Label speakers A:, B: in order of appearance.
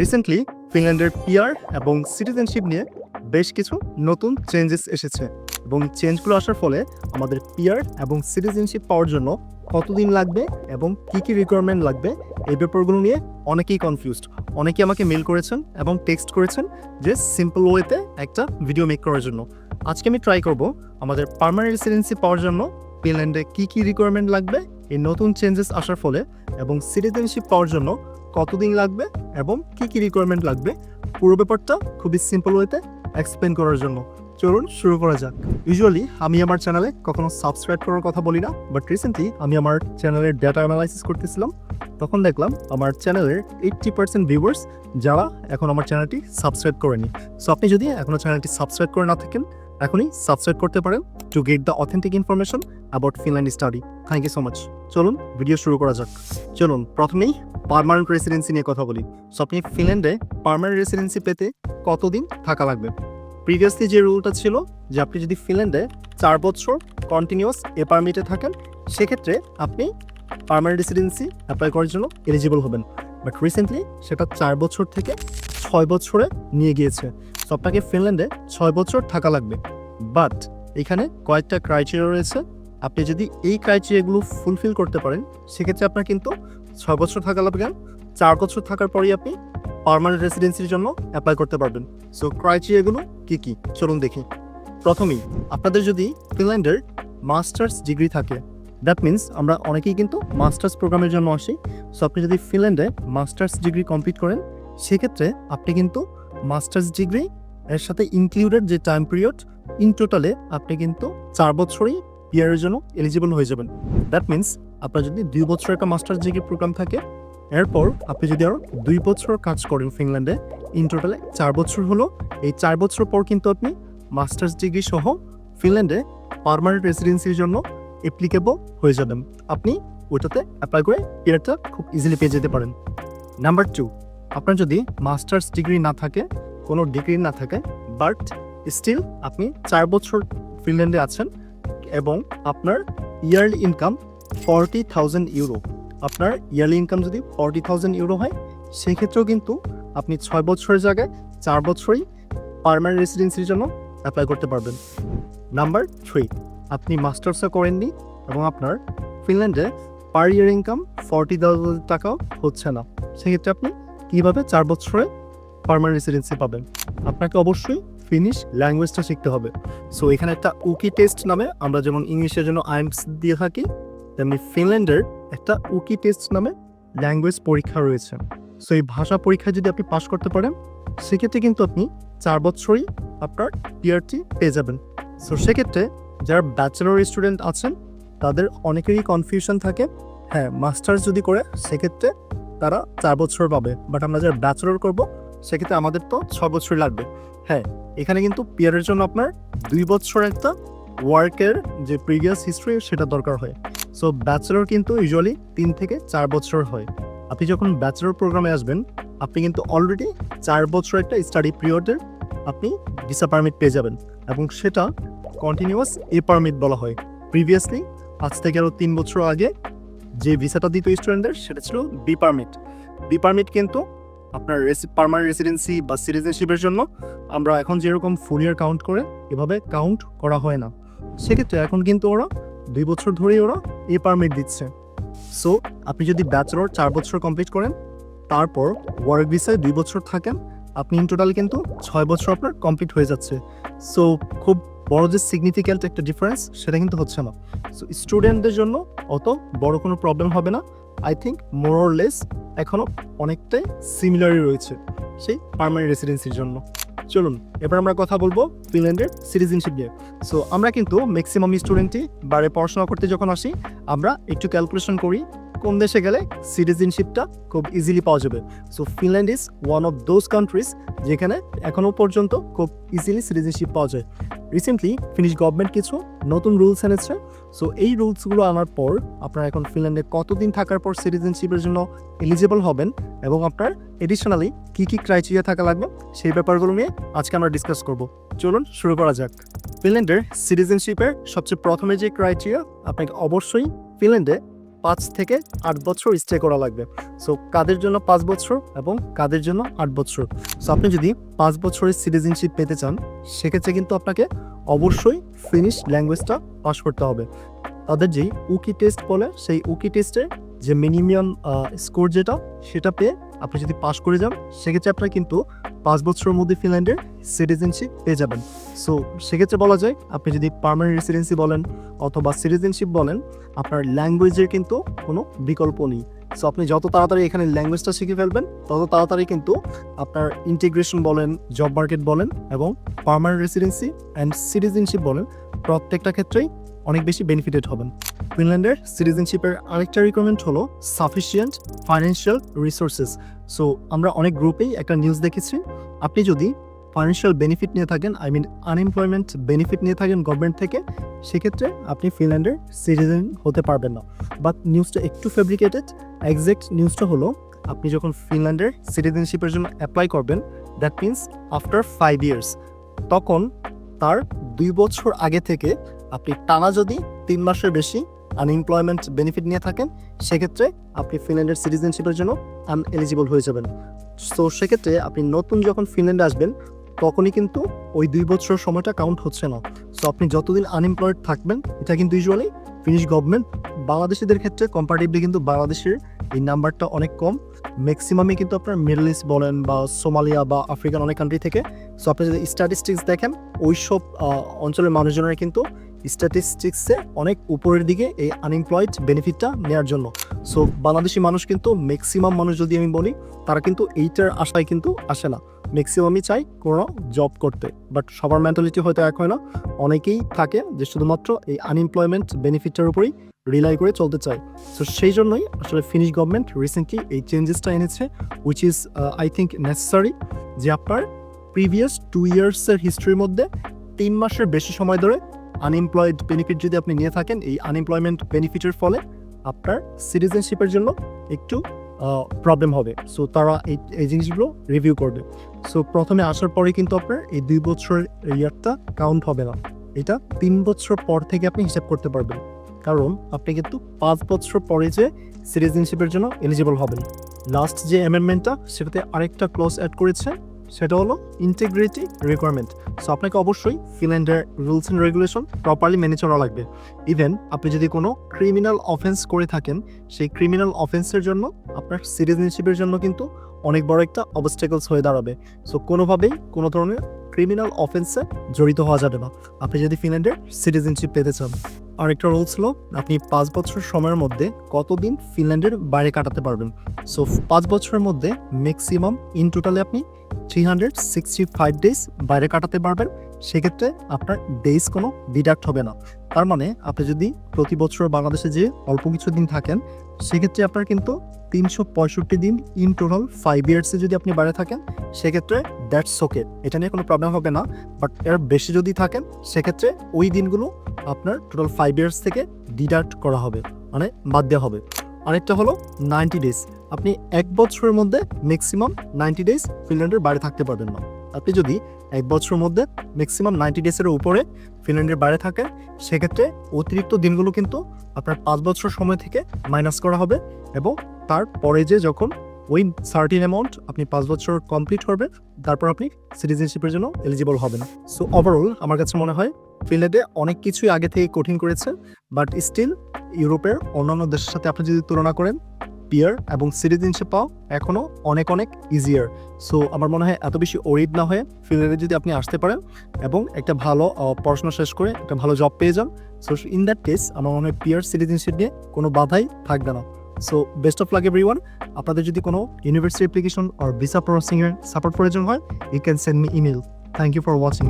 A: Recently ফিনল্যান্ডের PR এবং citizenship নিয়ে বেশ কিছু নতুন চেঞ্জেস এসেছে এবং চেঞ্জগুলো আসার ফলে আমাদের পিয়ার এবং সিটিজেনশিপ পাওয়ার জন্য কতদিন লাগবে এবং কী কী রিকোয়ারমেন্ট লাগবে এই ব্যাপারগুলো নিয়ে অনেকেই কনফিউজড অনেকেই আমাকে মেল করেছেন এবং টেক্সট করেছেন যে সিম্পল ওয়েতে একটা ভিডিও মেক করার জন্য। আজকে আমি ট্রাই করব আমাদের পার্মানেন্ট রেসিডেন্সি পাওয়ার জন্য ফিনল্যান্ডে কী কী রিকোয়ারমেন্ট লাগবে, এই নতুন চেঞ্জেস আসার ফলে এবং সিটিজেনশিপ পাওয়ার জন্য কতদিন লাগবে এবং কী কী রিকোয়ারমেন্ট লাগবে, পুরো ব্যাপারটা খুবই সিম্পল ওয়েতে এক্সপ্লেন করার জন্য। চলুন শুরু করা যাক। ইউজুয়ালি আমি আমার চ্যানেলে কখনো সাবস্ক্রাইব করার কথা বলি না বাট রিসেন্টলি আমি আমার চ্যানেলের ডেটা অ্যানালাইসিস করতেছিলাম। তখন দেখলাম আমার চ্যানেলের এইট্টি পার্সেন্ট ভিউয়ার্স যারা এখন আমার চ্যানেলটি সাবস্ক্রাইব করেনি। সো আপনি যদি এখনও চ্যানেলটি সাবস্ক্রাইব করে না থাকেন, এখনই সাবস্ক্রাইব করতে পারেন to get the authentic information about Finland study thank you so much চলুন ভিডিও শুরু করা যাক। চলুন, প্রথমেই পার্মানেন্ট রেসিডেন্সি নিয়ে কথা বলি। সো আপনি ফিনল্যান্ডে পার্মানেন্ট রেসিডেন্সি পেতে কতদিন থাকা লাগবে? প্রিভিয়াসলি যে রুলটা ছিল যে আপনি যদি ফিনল্যান্ডে চার বছর কন্টিনিউয়াস এ পারমিটে থাকেন, সেক্ষেত্রে আপনি পার্মানেন্ট রেসিডেন্সি অ্যাপ্লাই করার জন্য এলিজিবল হবেন। বাট রিসেন্টলি সেটা চার বছর থেকে ছয় বছরে নিয়ে গিয়েছে। সো আপনাকে ফিনল্যান্ডে ছয় বছর থাকা লাগবে। বাট এখানে কয়েকটা ক্রাইটেরিয়া রয়েছে। আপনি যদি এই ক্রাইটেরিয়াগুলো ফুলফিল করতে পারেন, সেক্ষেত্রে আপনার কিন্তু ছয় বছর থাকা লাগবে চার বছর থাকার পরেই আপনি পারমানেন্ট রেসিডেন্সির জন্য অ্যাপ্লাই করতে পারবেন। সো ক্রাইটেরিয়াগুলো কী কী? চলুন দেখি। প্রথমেই, আপনাদের যদি ফিনল্যান্ডের মাস্টার্স ডিগ্রি থাকে দ্যাট মিন্স আমরা অনেকেই কিন্তু মাস্টার্স প্রোগ্রামের জন্য আসি। সো আপনি যদি ফিনল্যান্ডে মাস্টার্স ডিগ্রি কমপ্লিট করেন, সেক্ষেত্রে আপনি কিন্তু মাস্টার্স ডিগ্রি এর সাথে ইনক্লুডেড যে টাইম পিরিয়ড ইন টোটালে আপনি কিন্তু চার বছরই ইয়ারের জন্য এলিজিবল হয়ে যাবেন। দ্যাট মিন্স আপনার যদি দুই বছর একটা মাস্টার্স ডিগ্রি প্রোগ্রাম থাকে, এরপর আপনি যদি আরও দুই বছর কাজ করেন ফিনল্যান্ডে ইন টোটালে চার বছর হলো। এই চার বছর পর কিন্তু আপনি মাস্টার্স ডিগ্রি সহ ফিনল্যান্ডে পার্মানেন্ট রেসিডেন্সির জন্য অ্যাপ্লিকেবল হয়ে যাবেন। আপনি ওইটাতে অ্যাপ্লাই করে পিরিয়ডটা খুব ইজিলি পেয়ে যেতে পারেন। নাম্বার টু আপনার যদি মাস্টার্স ডিগ্রি না থাকে, কোনো ডিগ্রি না থাকে বাট স্টিল আপনি চার বছর ফিনল্যান্ডে আছেন এবং আপনার yearly income forty thousand euro আপনার ইয়ারলি ইনকাম যদি ফর্টি থাউজেন্ড ইউরো হয়, সেক্ষেত্রেও কিন্তু আপনি ছয় বছরের জায়গায় চার বছরই পারমানেন্ট রেসিডেন্সির জন্য অ্যাপ্লাই করতে পারবেন। নাম্বার থ্রি আপনি মাস্টার্সও করেননি এবং আপনার ফিনল্যান্ডে per year income forty thousand টাকাও হচ্ছে না। সেক্ষেত্রে আপনি কীভাবে চার বছরে পারমানেন্ট রেসিডেন্সি পাবেন? আপনাকে অবশ্যই ফিনিশ ল্যাঙ্গুয়েজটা শিখতে হবে। সো এখানে একটা উকি টেস্ট নামে, আমরা যেমন ইংলিশের জন্য আইএমস দিয়ে থাকি, তেমনি ফিনল্যান্ডের একটা উকি টেস্ট নামে ল্যাঙ্গুয়েজ পরীক্ষা রয়েছে। সো এই ভাষা পরীক্ষায় যদি আপনি পাশ করতে পারেন, সেক্ষেত্রে কিন্তু আপনি চার বছরই আপনার পিআরটি পেয়ে যাবেন। সো সেক্ষেত্রে যারা ব্যাচেলর স্টুডেন্ট আছেন, তাদের অনেকেরই কনফিউশন থাকে। হ্যাঁ মাস্টার্স যদি করে, সেক্ষেত্রে তারা চার বছর পাবে। বাট আমরা যারা ব্যাচেলর করব সেক্ষেত্রে আমাদের তো ছ বছর লাগবে। হ্যাঁ এখানে কিন্তু পিয়ারের জন্য আপনার দুই বছর একটা ওয়ার্কের যে প্রিভিয়াস হিস্ট্রি সেটা দরকার হয়। সো ব্যাচেলর কিন্তু ইউজুয়ালি তিন থেকে চার বছর হয়। আপনি যখন ব্যাচেলর প্রোগ্রামে আসবেন, আপনি কিন্তু অলরেডি চার বছর একটা স্টাডি পিরিয়ডের আপনি ভিসা পারমিট পেয়ে যাবেন এবং সেটা কন্টিনিউয়াস এ পারমিট বলা হয়। প্রিভিয়াসলি আজ থেকে আরও তিন বছর আগে যে ভিসাটা দিত স্টুডেন্টদের সেটা ছিল বি পারমিট বি পারমিট কিন্তু আপনার পারমানেন্ট রেসিডেন্সি বা সিটিজেনশিপের জন্য আমরা এখন যেরকম ফুল ইয়ার কাউন্ট করে, এভাবে কাউন্ট করা হয় না। সেক্ষেত্রে এখন কিন্তু ওরা দুই বছর ধরেই ওরা এ পারমিট দিচ্ছে। সো আপনি যদি ব্যাচেলর চার বছর কমপ্লিট করেন, তারপর ওয়ার্ক ভিসায় দুই বছর থাকেন, আপনি ইন টোটাল কিন্তু ছয় বছর আপনার কমপ্লিট হয়ে যাচ্ছে। সো খুব বড় যে সিগনিফিক্যান্ট একটা ডিফারেন্স সেটা কিন্তু হচ্ছে না। সো স্টুডেন্টদের জন্য অত বড় কোনো প্রবলেম হবে না। আই থিঙ্ক মোরলেস এখনও অনেকটাই সিমিলারই রয়েছে সেই পার্মানেন্ট রেসিডেন্সির জন্য। চলুন, এবার আমরা কথা বলব ফিনল্যান্ডের সিটিজেনশিপ নিয়ে। সো আমরা কিন্তু ম্যাক্সিমাম স্টুডেন্টই বারে পড়াশোনা করতে যখন আসি, আমরা একটু ক্যালকুলেশন করি কোন দেশে গেলে সিটিজেনশিপটা খুব ইজিলি পাওয়া যাবে। So Finland is one of those countries যেখানে এখনও পর্যন্ত খুব ইজিলি সিটিজেনশিপ পাওয়া যায়। রিসেন্টলি ফিনিশ গভর্নমেন্ট কিছু নতুন রুলস এনেছে। সো এই রুলসগুলো আনার পর আপনার এখন ফিনল্যান্ডে কতদিন থাকার পর সিটিজেনশিপের জন্য এলিজিবল হবেন এবং আপনার এডিশনালি কী কী ক্রাইটেরিয়া থাকা লাগবে সেই ব্যাপারগুলো নিয়ে আজকে আমরা ডিসকাস করব। চলুন শুরু করা যাক। ফিনল্যান্ডের সিটিজেনশিপের সবচেয়ে প্রথমে যে ক্রাইটেরিয়া আপনাকে অবশ্যই ফিনল্যান্ডে পাঁচ থেকে আট বছর স্টে করা লাগবে। সো কাদের জন্য পাঁচ বছর এবং কাদের জন্য আট বছর? সো আপনি যদি পাঁচ বছরের সিটিজেনশিপ পেতে চান, সেক্ষেত্রে কিন্তু আপনাকে অবশ্যই ফিনিশ ল্যাঙ্গুয়েজটা পাস করতে হবে। তাদের যেই উকি টেস্ট বলে, সেই উকি টেস্টের যে মিনিমাম স্কোর যেটা, সেটা পেয়ে আপনি যদি পাস করে যান, সেক্ষেত্রে আপনার কিন্তু পাঁচ বছরের মধ্যে ফিনল্যান্ডের সিটিজেনশিপ পেয়ে যাবেন। সো সেক্ষেত্রে বলা যায়, আপনি যদি পার্মানেন্ট রেসিডেন্সি বলেন অথবা সিটিজেনশিপ বলেন, আপনার ল্যাঙ্গুয়েজের কিন্তু কোনো বিকল্প নেই। সো আপনি যত তাড়াতাড়ি এখানে ল্যাঙ্গুয়েজটা শিখে ফেলবেন, তত তাড়াতাড়ি কিন্তু আপনার ইন্টিগ্রেশন বলেন জব মার্কেট বলেন এবং পার্মানেন্ট রেসিডেন্সি অ্যান্ড সিটিজেনশিপ বলেন, প্রত্যেকটা ক্ষেত্রেই অনেক বেশি বেনিফিটেড হবেন। ফিনল্যান্ডের সিটিজেনশিপের আরেকটা রিকোয়ারমেন্ট হলো সাফিসিয়েন্ট ফাইন্যান্সিয়াল রিসোর্সেস সো আমরা অনেক গ্রুপেই একটা নিউজ দেখেছি। আপনি যদি ফাইন্যান্সিয়াল বেনিফিট নিয়ে থাকেন আই মিন আনএমপ্লয়মেন্ট বেনিফিট নিয়ে থাকেন গভর্নমেন্ট থেকে, সেক্ষেত্রে আপনি ফিনল্যান্ডের সিটিজেন হতে পারবেন না। বাট নিউজটা একটু ফেব্রিকেটেড একজ্যাক্ট নিউজটা হলো, আপনি যখন ফিনল্যান্ডের সিটিজেনশিপের জন্য অ্যাপ্লাই করবেন that means after five years তখন তার দুই বছর আগে থেকে আপনি টানা যদি তিন মাসের বেশি আনএমপ্লয়মেন্ট বেনিফিট নিয়ে থাকেন, সেক্ষেত্রে আপনি ফিনল্যান্ডের সিটিজেনশিপের জন্য আনএলিজিবল হয়ে যাবেন। সো সেক্ষেত্রে আপনি নতুন যখন ফিনল্যান্ডে আসবেন, তখনই কিন্তু ওই দুই বছর সময়টা কাউন্ট হচ্ছে না। সো আপনি যতদিন আনএমপ্লয়েড থাকবেন, এটা কিন্তু ইউজুয়ালি ফিনিশ গভর্নমেন্ট বাংলাদেশিদের ক্ষেত্রে কম্পারেটিভলি কিন্তু বাংলাদেশের এই নাম্বারটা অনেক কম। ম্যাক্সিমামই কিন্তু আপনার মিডল ইস্ট বলেন বা সোমালিয়া বা আফ্রিকান অনেক কান্ট্রি থেকে। সো আপনি যদি স্ট্যাটিস্টিক্স দেখেন ওই সব অঞ্চলের মানুষজনের কিন্তু স্ট্যাটিস্টিক্সে অনেক উপরের দিকে এই আনএমপ্লয়েড বেনিফিটটা নেওয়ার জন্য। সো বাংলাদেশি মানুষ কিন্তু ম্যাক্সিমাম মানুষ যদি আমি বলি, তারা কিন্তু এইটার আশায় কিন্তু আসে না। ম্যাক্সিমামই চাই কোনো জব করতে। বাট সবার মেন্টালিটি হয়তো এক হয় না। অনেকেই থাকে যে শুধুমাত্র এই আনএমপ্লয়মেন্ট বেনিফিটটার উপরেই রিলাই করে চলতে চায়। সো সেই জন্যই আসলে ফিনিশ গভর্নমেন্ট রিসেন্টলি এই চেঞ্জেসটা এনেছে which is I think necessary যে আপনার প্রিভিয়াস টু ইয়ার্সের হিস্ট্রির মধ্যে তিন মাসের বেশি সময় ধরে আনএমপ্লয়েড বেনিফিট যদি আপনি নিয়ে থাকেন, এই আনএমপ্লয়মেন্ট বেনিফিটের ফলে আপনার সিটিজেনশিপের জন্য একটু প্রবলেম হবে। সো তারা এই এই জিনিসগুলো রিভিউ করবে। সো প্রথমে আসার পরে কিন্তু আপনার এই দুই বছরের ইয়ারটা কাউন্ট হবে না। এটা তিন বছর পর থেকে আপনি হিসাব করতে পারবেন। কারণ আপনি কিন্তু পাঁচ বছর পরে যে সিটিজেনশিপের জন্য এলিজিবল হবেন। লাস্ট যে অ্যামেন্ডমেন্টটা সেটাতে আরেকটা ক্লজ অ্যাড করেছে। সেটা হলো ইন্টিগ্রিটি রিকোয়ারমেন্ট সো আপনাকে অবশ্যই ফিনল্যান্ডের রুলস অ্যান্ড রেগুলেশন প্রপারলি মেনে চলা লাগবে। ইভেন আপনি যদি কোনো ক্রিমিনাল অফেন্স করে থাকেন, সেই ক্রিমিনাল অফেন্সের জন্য আপনার সিটিজেনশিপের জন্য কিন্তু অনেক বড় একটা অবস্টেকলস হয়ে দাঁড়াবে। সো কোনোভাবেই কোনো ধরনের ক্রিমিনাল অফেন্সে জড়িত হওয়া যাবে না। আপনি যদি ফিনল্যান্ডের সিটিজেনশিপ পেতে চান। আরেকটা রুলস হলো আপনি পাঁচ বছর সময়ের মধ্যে কতদিন ফিনল্যান্ডের বাইরে কাটাতে পারবেন? সো পাঁচ বছরের মধ্যে ম্যাক্সিমাম ইন টোটালে আপনি three hundred sixty five days বাইরে কাটাতে পারবেন। সেক্ষেত্রে আপনার ডেজ কোনো ডিডাক্ট হবে না। তার মানে আপনি যদি প্রতি বছর বাংলাদেশে যে অল্প কিছু দিন থাকেন, সেক্ষেত্রে আপনার কিন্তু তিনশো পঁয়ষট্টি দিন ইন টোটাল ফাইভ ইয়ার্সে যদি আপনি বাইরে থাকেন, সেক্ষেত্রে দ্যাটস ওকে এটা নিয়ে কোনো প্রবলেম হবে না বাট এর বেশি যদি থাকেন, সেক্ষেত্রে ওই দিনগুলো আপনার টোটাল ফাইভ ইয়ার্স থেকে ডিডাক্ট করা হবে মানে বাদ দেওয়া হবে। আরেকটা হলো নাইনটি ডেজ আপনি এক বছরের মধ্যে ম্যাক্সিমাম নাইনটি ডেজ ফিনল্যান্ডের বাইরে থাকতে পারবেন না। আপনি যদি এক বছরের মধ্যে ম্যাক্সিমাম নাইনটি ডেজের উপরে ফিনল্যান্ডের বাইরে থাকেন, সেক্ষেত্রে অতিরিক্ত দিনগুলো কিন্তু আপনার পাঁচ বছর সময় থেকে মাইনাস করা হবে এবং তারপরে যে যখন ওই সার্টিন অ্যামাউন্ট আপনি পাঁচ বছর কমপ্লিট করবেন, তারপর আপনি সিটিজেনশিপের জন্য এলিজিবল হবেন। সো ওভারঅল আমার কাছে মনে হয় ফিনল্যান্ডে অনেক কিছুই আগে থেকে কঠিন করেছে বাট স্টিল ইউরোপের অন্যান্য দেশের সাথে আপনি যদি তুলনা করেন পিয়ার এবং সিটিজেনশিপ পাও এখনও অনেক অনেক ইজিয়ার সো আমার মনে হয় এত বেশি ওরিড না হয়ে ফিনল্যান্ডে যদি আপনি আসতে পারেন এবং একটা ভালো পড়াশোনা শেষ করে একটা ভালো জব পেয়ে যান সো ইন দ্যাট কেস আমার মনে হয় পিয়ার সিটিজেনশিপ নিয়ে কোনো বাধাই থাকবে না। So best of luck every আপনাদের যদি কোনো ইউনিভার্সিটি অ্যাপ্লিকেশন আর ভিসা প্রসেসিংয়ের সাপোর্ট প্রয়োজন হয় you can send me email thank you for watching